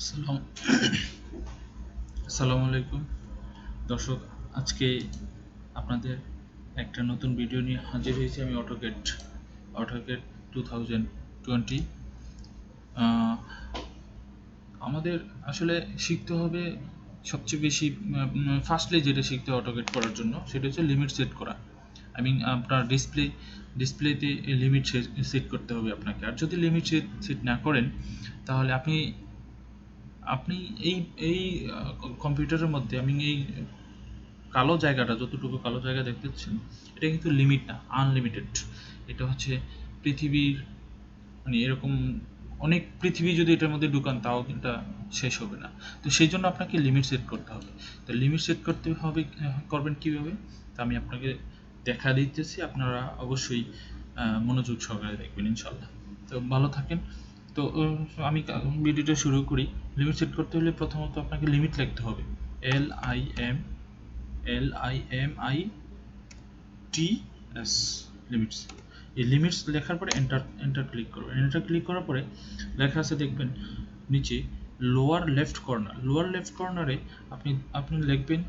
আসসালাম আসসালামু আলাইকুম। দর্শক, আজকে আপনাদের একটা নতুন ভিডিও নিয়ে হাজির হয়েছি আমি AutoCAD AutoCAD two thousand twenty. আমাদের আসলে শিখতে হবে সবচেয়ে বেশি ফার্স্টলি যেটা শিখতে অটোকেট করার জন্য, সেটা হচ্ছে লিমিট সেট করা। আই মিন আপনার ডিসপ্লে ডিসপ্লেতে লিমিট সেট করতে হবে আপনাকে। আর যদি লিমিট সেট সেট না করেন, তাহলে আপনি আপনি এই এই কম্পিউটারের মধ্যে আমি এই কালো জায়গাটা, যতটুকু কালো জায়গা দেখতেছেন এটা কিন্তু লিমিট না আনলিমিটেড এটা হচ্ছে পৃথিবীর মানে এরকম অনেক পৃথিবী যদি এটার মধ্যে ঢুকান, তাও কিন্তু শেষ হবে না। তো সেই জন্য আপনাকে লিমিট সেট করতে হবে। তো লিমিট সেট করতে হবে, করবেন কীভাবে? তা আমি আপনাকে দেখা দিতেছি, আপনারা অবশ্যই মনোযোগ সহকারে দেখবেন ইনশাল্লাহ তো ভালো থাকেন। তো আমি ভিডিওটা শুরু করি। লিমিট সেট করতে হলে প্রথমত আপনাকে লিমিট লিখতে হবে। L I M L I M I T S limits এই লিমিটস লেখার পরে এন্টার এন্টার ক্লিক করবেন এন্টার ক্লিক করার পরে লেখা আছে, দেখবেন, নিচে lower left corner lower left কর্নারে আপনি আপনি লিখবেন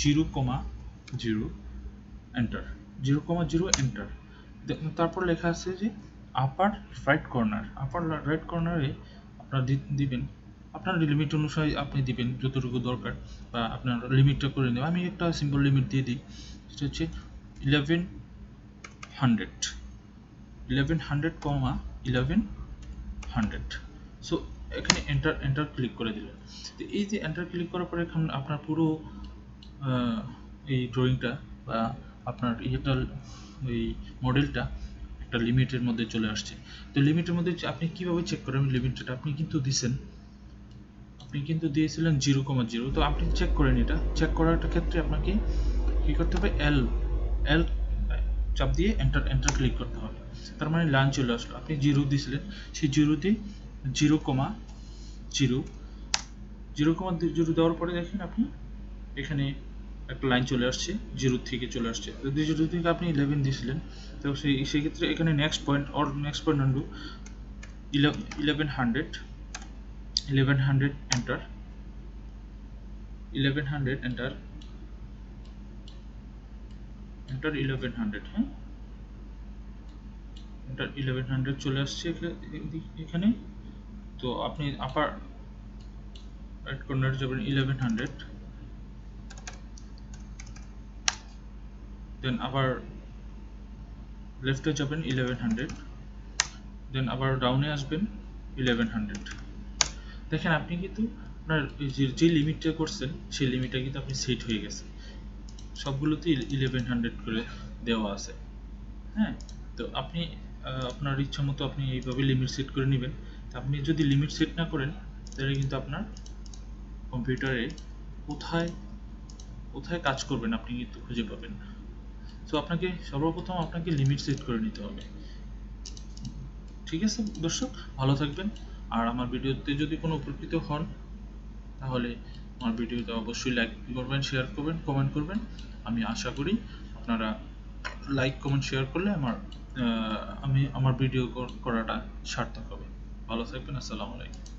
zero comma zero enter zero comma zero enter তারপর লেখা আছে যে upper right corner upper right কর্নারে আপনার দিবেন। আপনার লিমিট অনুসারে আপনি দিবেন যতটুকু দরকার বা আপনার লিমিটটা করে নেবেন আমি একটা সিম্পল লিমিট দিয়ে দিই। সেটা হচ্ছে eleven hundred eleven hundred comma eleven hundred so এখানে এন্টার এন্টার ক্লিক করে দিলেন। তো এই যে এন্টার ক্লিক করার পরে এখন আপনার পুরো এই ড্রয়িংটা বা আপনার ইয়েটা এই মডেলটা একটা লিমিটের মধ্যে চলে আসছে। তো লিমিটের মধ্যে আপনি কীভাবে চেক করেন? লিমিটটা আপনি কিন্তু দিছেন। আপনি কিন্তু দিয়েছিলেন জিরো কমা জিরো তো আপনি চেক করেন এটা। চেক করার ক্ষেত্রে আপনাকে কি করতে হবে? এল এল চাপ দিয়ে এন্টার এন্টার ক্লিক করতে হবে। তার মানে লাইন চলে আসলো। আপনি জিরো দিয়েছিলেন সেই জিরোতে zero comma zero zero comma zero দেওয়ার পরে দেখেন আপনি এখানে একটা লাইন চলে আসছে জিরো থেকে চলে আসছে। যদি জিরো থেকে আপনি ইলেভেন দিয়েছিলেন, তো সেই সেই ক্ষেত্রে এখানে next point or next point undo eleven hundred eleven hundred enter eleven hundred enter enter eleven hundred হ্যাঁ? এন্টার ইলেভেন হান্ড্রেড চলে আসছে এখানে তো আপনি আপার রাইট কর্নার যাবেন ইলেভেন হান্ড্রেড দেন আবার লেফটে যাবেন ইলেভেন হান্ড্রেড দেন আবার ডাউনে আসবেন ইলেভেন হান্ড্রেড দেখেন, আপনি কিন্তু আপনার যে লিমিটটা করছেন, সেই লিমিটটা কিন্তু আপনি সেট হয়ে গেছে। সবগুলোতে ইলেভেন হান্ড্রেড করে দেওয়া আছে। হ্যাঁ? তো আপনি আপনার ইচ্ছা মতো আপনি এইভাবে লিমিট সেট করে নেবেন। আপনি যদি লিমিট সেট না করেন, তাহলে কিন্তু আপনার কম্পিউটারে কোথায় কোথায় কাজ করবেন আপনি কিন্তু খুঁজে পাবেন। তো আপনাকে সর্বপ্রথম আপনাকে লিমিট সেট করে নিতে হবে। ঠিক আছে দর্শক? ভালো থাকবেন। আর আমার ভিডিওতে যদি কোনো উপকৃত হন, তাহলে আমার ভিডিওতে অবশ্যই লাইক করবেন শেয়ার করবেন কমেন্ট করবেন। আমি আশা করি আপনারা লাইক কমেন্ট শেয়ার করলে আমার আমি আমার ভিডিও করাটা সার্থক হবে। ভালো থাকবেন, আসসালামু আলাইকুম।